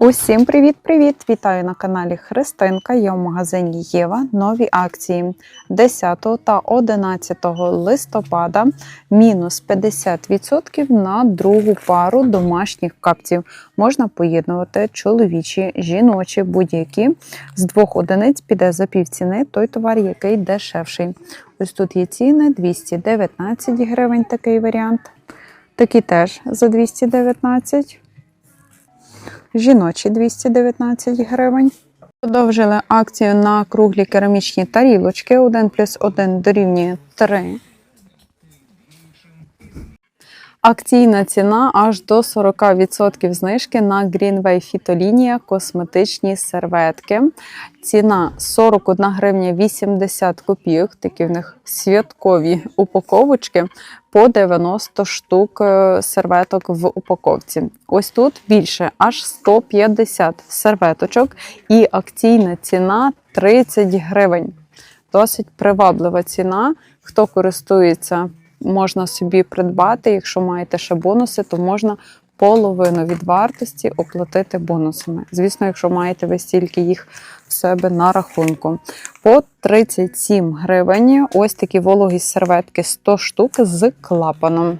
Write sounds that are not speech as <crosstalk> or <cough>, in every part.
Усім привіт-привіт! Вітаю на каналі Христинка. Я в магазині Єва. Нові акції 10 та 11 листопада. Мінус 50% на другу пару домашніх капців. Можна поєднувати чоловічі, жіночі, будь-які. З двох одиниць піде за півціни той товар, який дешевший. Ось тут є ціни 219 гривень такий варіант. Такі теж за 219 жіночі 219 гривень. Продовжили акцію на круглі керамічні тарілочки 1 плюс 1 дорівнює 3. Акційна ціна аж до 40% знижки на Greenway фітолінія косметичні серветки. Ціна 41 гривня 80 копійок, такі в них святкові упаковочки по 90 штук е, серветок в упаковці. Ось тут більше аж 150 серветочок і акційна ціна 30 гривень. Досить приваблива ціна. Хто користується, можна собі придбати. Якщо маєте ще бонуси, то можна половину від вартості оплатити бонусами. Звісно, якщо маєте ви стільки їх в себе на рахунку. По 37 гривень ось такі вологі серветки 100 штук з клапаном.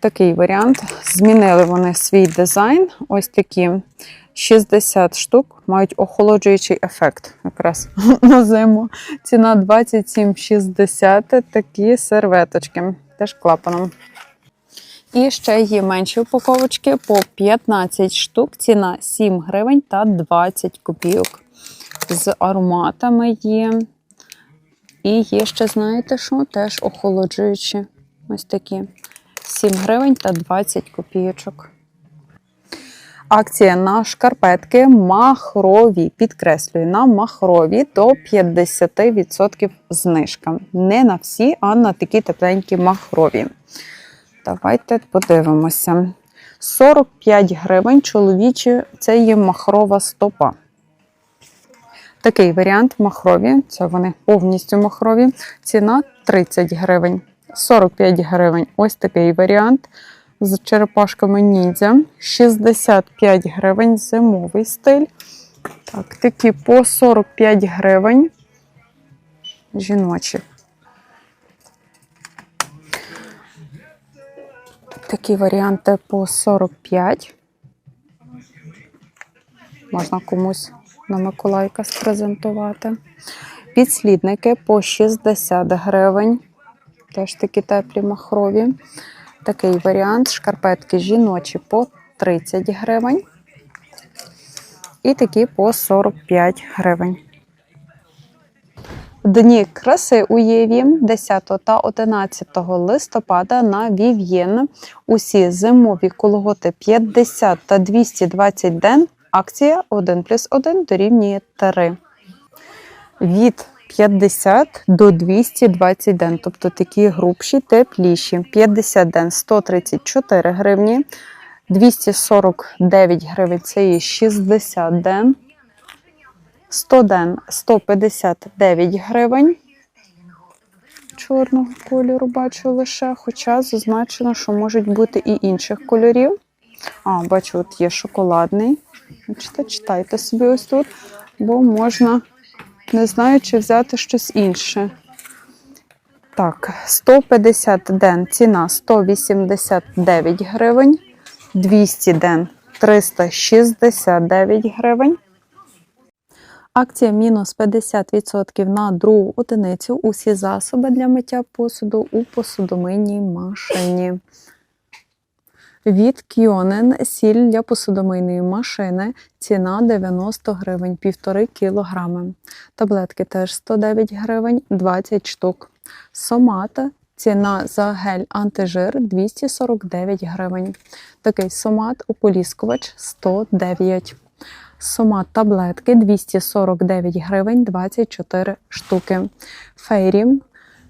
Такий варіант. Змінили вони свій дизайн. Ось такі 60 штук мають охолоджуючий ефект якраз <laughs> на зиму. Ціна 27,60. Такі серветочки. Теж клапаном. І ще є менші упаковочки по 15 штук. Ціна 7 гривень та 20 копійок. З ароматами є. І є ще, знаєте що? Теж охолоджуючі. Ось такі. 7 гривень та 20 копійочок. Акція на шкарпетки махрові. Підкреслюю, на махрові до 50% знижка. Не на всі, а на такі тепленькі махрові. Давайте подивимося. 45 гривень чоловічі це є махрова стопа. Такий варіант махрові, це вони повністю махрові. Ціна 30 гривень. 45 гривень. Ось такий варіант з черепашками ніндзя. 65 гривень зимовий стиль. Так, такі по 45 гривень. Жіночі. Такі варіанти по 45. Можна комусь на Миколайка спрезентувати. Підслідники по 60 гривень. Теж такі теплі махрові. Такий варіант. Шкарпетки жіночі по 30 гривень. І такі по 45 гривень. Дні краси у Єві 10 та 11 листопада на Вів'єн. Усі зимові колготи 50 та 220 ден. Акція 1 плюс 1 дорівнює 3. Від 50 до 220 ден, тобто такі грубші, тепліші. 50 ден 134 гривні, 249 гривень це є 60 ден. 100 ден 159 гривень. Чорного кольору бачу лише, хоча зазначено, що можуть бути і інших кольорів. А, бачу, от є шоколадний. Читайте собі ось тут, бо можна, не знаю, чи взяти щось інше. Так, 150 ден ціна 189 гривень, 200 ден 369 гривень. Акція мінус 50% на другу одиницю. Усі засоби для миття посуду у посудомийній машині. Від Кьонен сіль для посудомийної машини. Ціна 90 гривень, 1,5 кілограми. Таблетки теж 109 гривень, 20 штук. Сомата. Ціна за гель антижир 249 гривень. Такий сомат ополіскувач 109 Сомат таблетки 249 гривень 24 штуки. Фейрі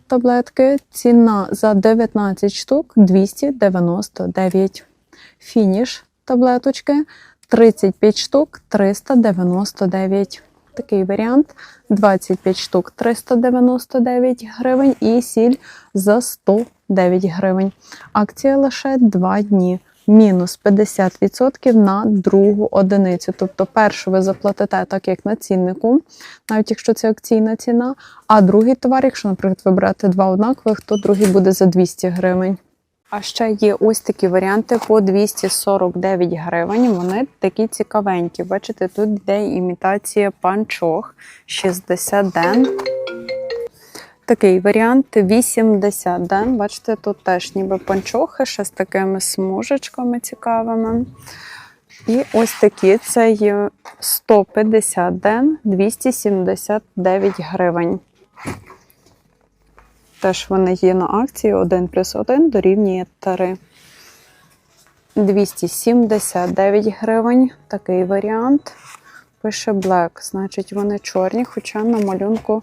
таблетки. Ціна за 19 штук 299. Фініш таблеточки 35 штук 399. Такий варіант 25 штук 399 гривень і сіль за 109 гривень. Акція лише 2 дні мінус 50% на другу одиницю. Тобто першу ви заплатите так, як на ціннику, навіть якщо це акційна ціна. А другий товар, якщо, наприклад, ви берете два однакових, то другий буде за 200 гривень. А ще є ось такі варіанти по 249 гривень. Вони такі цікавенькі. Бачите, тут йде імітація панчох 60 ден. Такий варіант 80 ден. Бачите, тут теж ніби панчохи, ще з такими смужечками цікавими. І ось такі це є 150 ден, 279 гривень. Теж вони є на акції 1 плюс 1 дорівнює 3. 279 гривень. Такий варіант. Пише Black, значить вони чорні, хоча на малюнку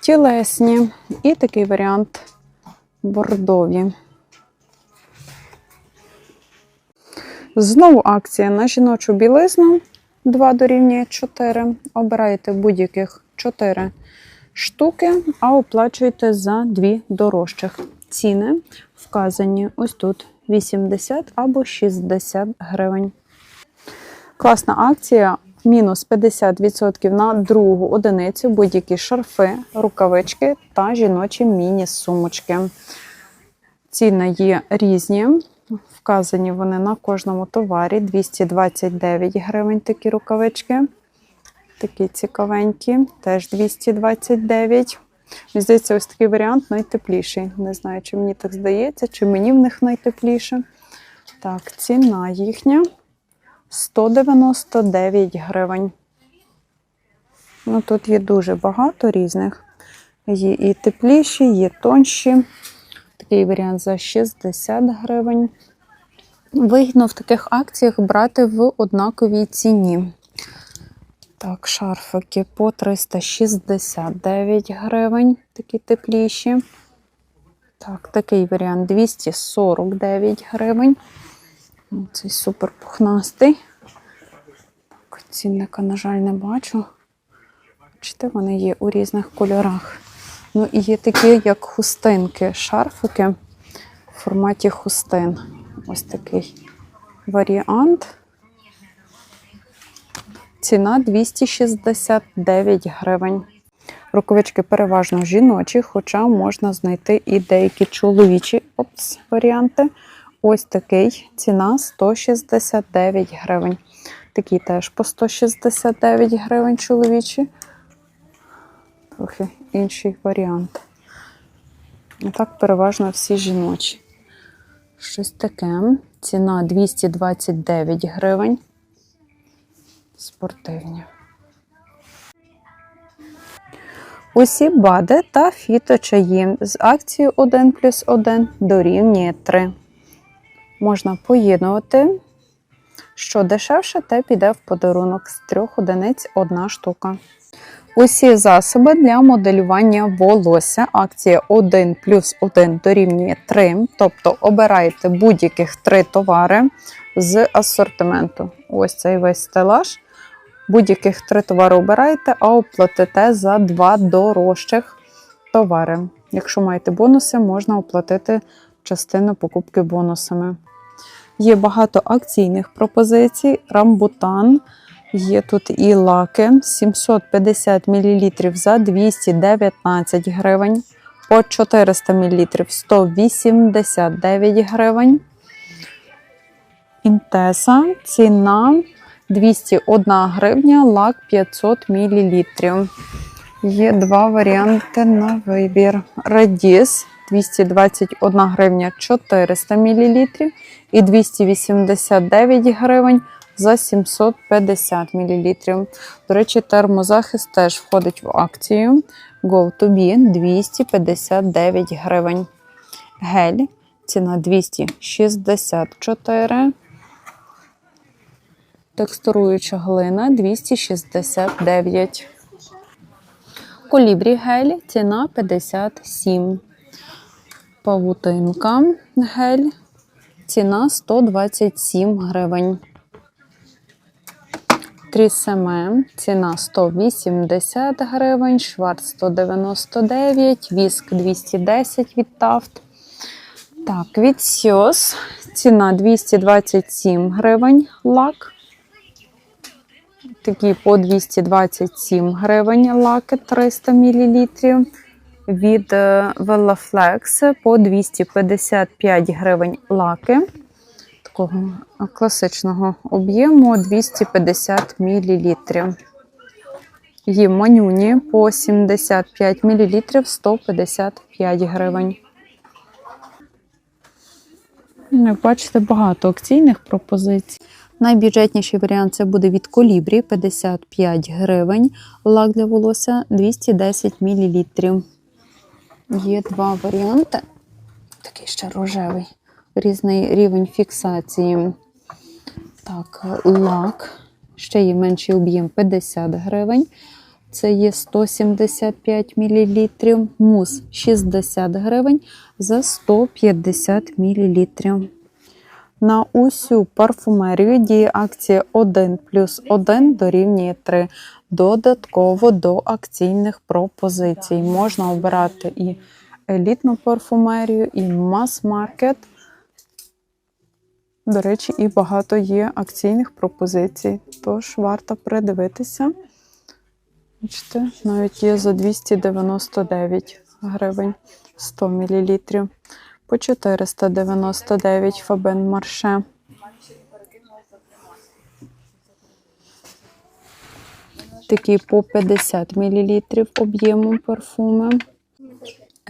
тілесні. І такий варіант бордові. Знову акція на жіночу білизну 2 дорівнює 4. Обирайте будь-яких 4 штуки, а оплачуєте за дві дорожчих. Ціни вказані ось тут 80 або 60 гривень. Класна акція. Мінус 50% на другу одиницю будь-які шарфи, рукавички та жіночі міні-сумочки. Ціни є різні. Вказані вони на кожному товарі 229 гривень такі рукавички. Такі цікавенькі, теж 229. Мені здається, ось такий варіант найтепліший. Не знаю, чи мені так здається, чи мені в них найтепліше. Так, ціна їхня 199 гривень. Ну, тут є дуже багато різних. Є і тепліші, є тонші. Такий варіант за 60 гривень. Вигідно в таких акціях брати в однаковій ціні. Так, шарфики по 369 гривень, такі тепліші. Так, такий варіант 249 гривень. Цей супер пухнастий. Так, цінника, на жаль, не бачу. Бачите, вони є у різних кольорах. Ну і є такі, як хустинки, шарфики в форматі хустин. Ось такий варіант. Ціна 269 гривень. Рукавички переважно жіночі, хоча можна знайти і деякі чоловічі опс, варіанти. Ось такий ціна 169 гривень. Такі теж по 169 гривень чоловічі. Трохи інший варіант. А так переважно всі жіночі. Щось таке. Ціна 229 гривень. Спортивні. Усі бади та фіточаї з акцією 1 плюс 1 дорівнює 3. Можна поєднувати. Що дешевше, те піде в подарунок з трьох одиниць одна штука. Усі засоби для моделювання волосся. Акція 1 плюс 1 дорівнює 3. Тобто обираєте будь-яких 3 товари з асортименту. Ось цей весь стелаж. Будь-яких 3 товари обираєте, а оплатите за 2 дорожчих товари. Якщо маєте бонуси, можна оплатити частину покупки бонусами. Є багато акційних пропозицій. Рамбутан. Є тут і лаки 750 мл за 219 гривень. По 400 мл 189 гривень. Інтеса. Ціна 201 гривня, лак 500 мл. Є два варіанти на вибір. Радіс 221 гривня 400 мл і 289 гривень за 750 мл. До речі, термозахист теж входить в акцію. Go to be 259 гривень. Гель ціна 264. Текстуруюча глина 269. Колібрі гель ціна 57. Павутинка гель ціна 127 гривень. Трісеме ціна 180 гривень, шварц 199, віск 210 від Тафт. Так, від Сіос ціна 227 гривень лак. Такі по 227 гривень лаки 300 мл. Від е, Velaflex по 255 гривень лаки. Такого класичного об'єму 250 мл. Є манюні по 75 мл 155 гривень. Ну, Як бачите, багато акційних пропозицій. Найбюджетніший варіант це буде від колібрі 55 гривень. Лак для волосся 210 мл. Є два варіанти. Такий ще рожевий. Різний рівень фіксації. Так, лак. Ще є менший об'єм 50 гривень. Це є 175 мл. Мус 60 гривень за 150 мл. На усю парфумерію діє акція 1 плюс 1 дорівнює 3. Додатково до акційних пропозицій. Можна обирати і елітну парфумерію, і мас-маркет. До речі, і багато є акційних пропозицій, тож варто придивитися. Бачите, навіть є за 299 гривень 100 мл. По 499 Фабен Марше. Такі по 50 мл об'єму парфуми.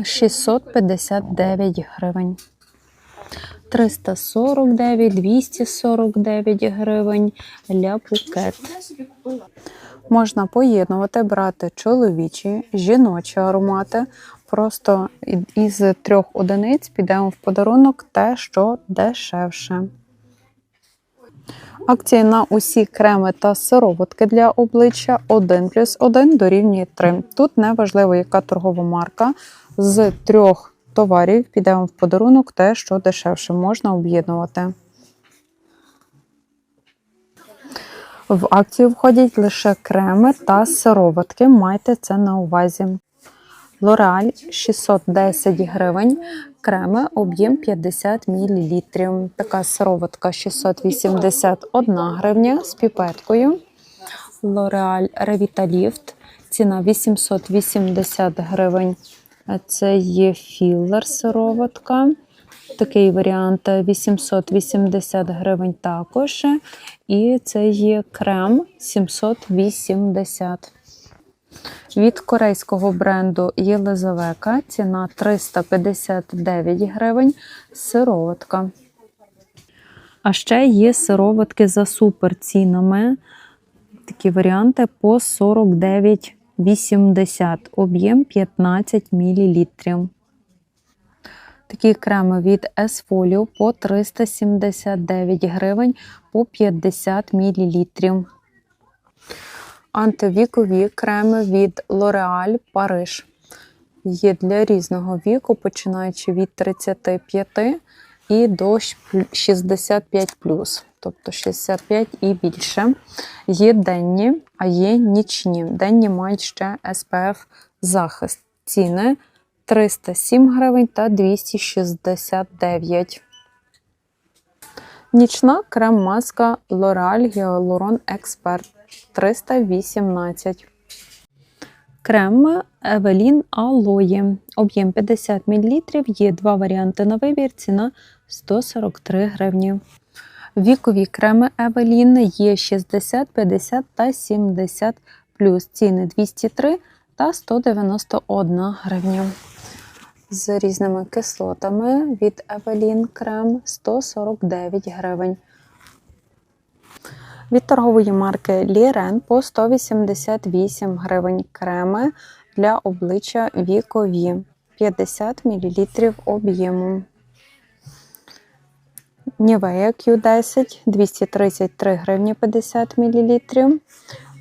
659 гривень. 349, 249 гривень ля букет. Можна поєднувати, брати чоловічі, жіночі аромати. Просто із трьох одиниць підемо в подарунок те, що дешевше. Акції на усі креми та сироватки для обличчя 1 плюс 1 дорівнює 3. Тут не важливо, яка торгова марка. З трьох товарів підемо в подарунок те, що дешевше можна об'єднувати. В акцію входять лише креми та сироватки. Майте це на увазі. L'Oreal 610 гривень, креми об'єм 50 мл. Така сироватка 681 гривня з піпеткою. L'Oreal Revitalift, ціна 880 гривень. Це є філер сироватка. Такий варіант 880 гривень також. І це є крем 780. Від корейського бренду Єлизавека ціна 359 гривень. Сироватка. А ще є сироватки за супер цінами. Такі варіанти по 49,80. Об'єм 15 мл. Такі креми від Esfolio по 379 гривень по 50 мл. Антивікові креми від L'Oreal Paris. Є для різного віку, починаючи від 35 і до 65 тобто 65 і більше. Є денні, а є нічні. Денні мають ще SPF захист. Ціни 307 гривень та 269. Нічна крем-маска L'Oreal Hyaluron Expert 318. Крем Evelyn Aloe. Об'єм 50 мл. Є два варіанти на вибір. Ціна 143 гривні. Вікові креми Evelyn є 60, 50 та 70 плюс. Ціни 203 та 191 гривня. З різними кислотами від Evelyn крем 149 гривень. Від торгової марки Liren по 188 гривень креми для обличчя вікові 50 мл об'єму. Nivea Q10 233 гривні 50 мл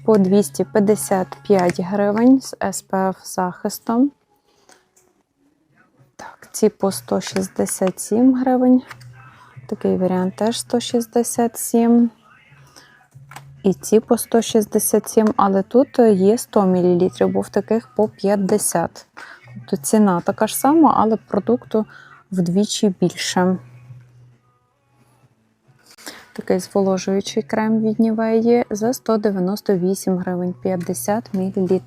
по 255 гривень з SPF захистом. Так, ці по 167 гривень. Такий варіант теж 167. І ці по 167, але тут є 100 мл, був таких по 50. Тобто ціна така ж сама, але продукту вдвічі більше. Такий зволожуючий крем від Нівеї за 198 гривень 50 мл.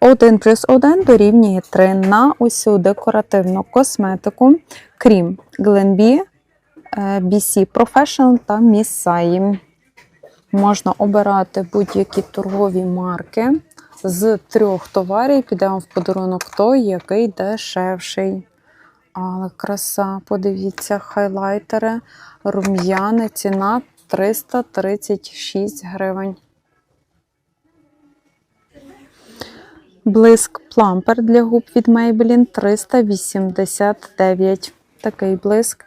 1 плюс 1 дорівнює 3 на усю декоративну косметику, крім Glenbee, е, BC Professional та Miss Sai. Можна обирати будь-які торгові марки. З трьох товарів підемо в подарунок той, який дешевший. Але краса, подивіться, хайлайтери, рум'яни, ціна 336 гривень. Блиск плампер для губ від Maybelline 389. Такий блиск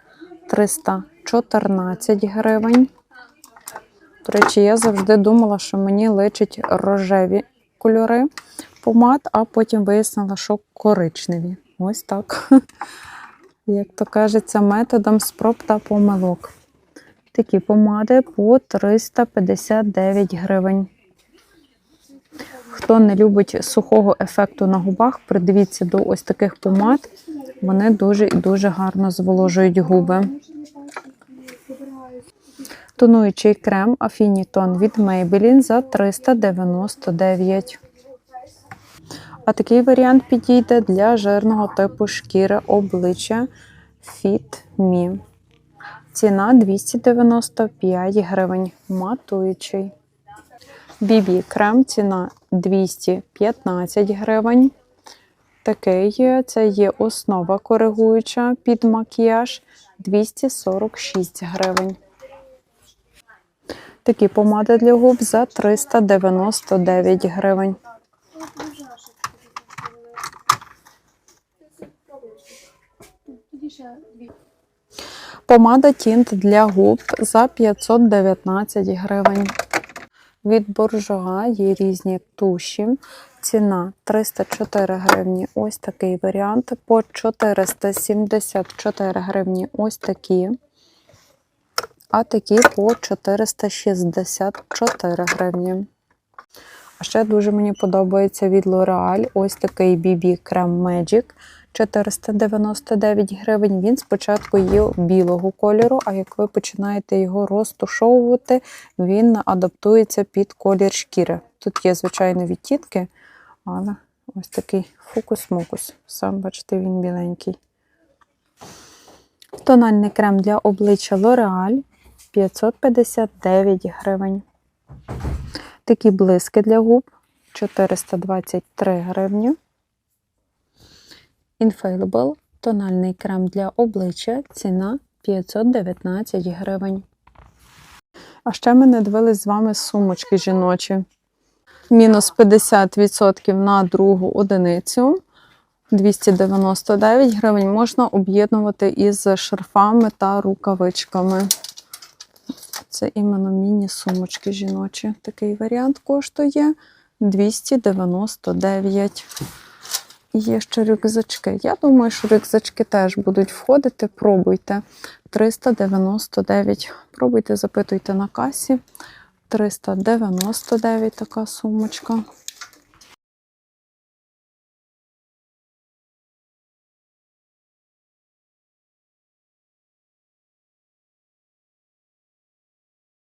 314 гривень. До речі, я завжди думала, що мені личать рожеві кольори помад, а потім вияснила, що коричневі. Ось так. <laughs> Як то кажеться, методом спроб та помилок. Такі помади по 359 гривень. Хто не любить сухого ефекту на губах, придивіться до ось таких помад. Вони дуже і дуже гарно зволожують губи. Тонуючий крем Affinity від Maybelline за 399. А такий варіант підійде для жирного типу шкіри обличчя Fit Me. Ціна 295 гривень. Матуючий. BB крем ціна 215 гривень. Такий. Це є основа коригуюча під макіяж 246 гривень. Такі помади для губ за 399 гривень. Помада тінт для губ за 519 гривень. Від буржуа є різні туші. Ціна 304 гривні. Ось такий варіант. По 474 гривні ось такі. А такі по 464 гривні. А ще дуже мені подобається від L'Oreal ось такий BB крем Magic 499 гривень. Він спочатку є білого кольору, а як ви починаєте його розтушовувати, він адаптується під колір шкіри. Тут є, звичайно, відтінки, але ось такий фокус-мокус. Сам, бачите, він біленький. Тональний крем для обличчя L'Oreal 559 гривень. Такі блиски для губ 423 гривні. Infallible тональний крем для обличчя. Ціна 519 гривень. А ще ми не дивились з вами сумочки жіночі. Мінус 50% на другу одиницю. 299 гривень можна об'єднувати із шарфами та рукавичками. Це іменно міні-сумочки жіночі. Такий варіант коштує 299. І Є ще рюкзачки. Я думаю, що рюкзачки теж будуть входити. Пробуйте. 399. Пробуйте, запитуйте на касі. 399 така сумочка.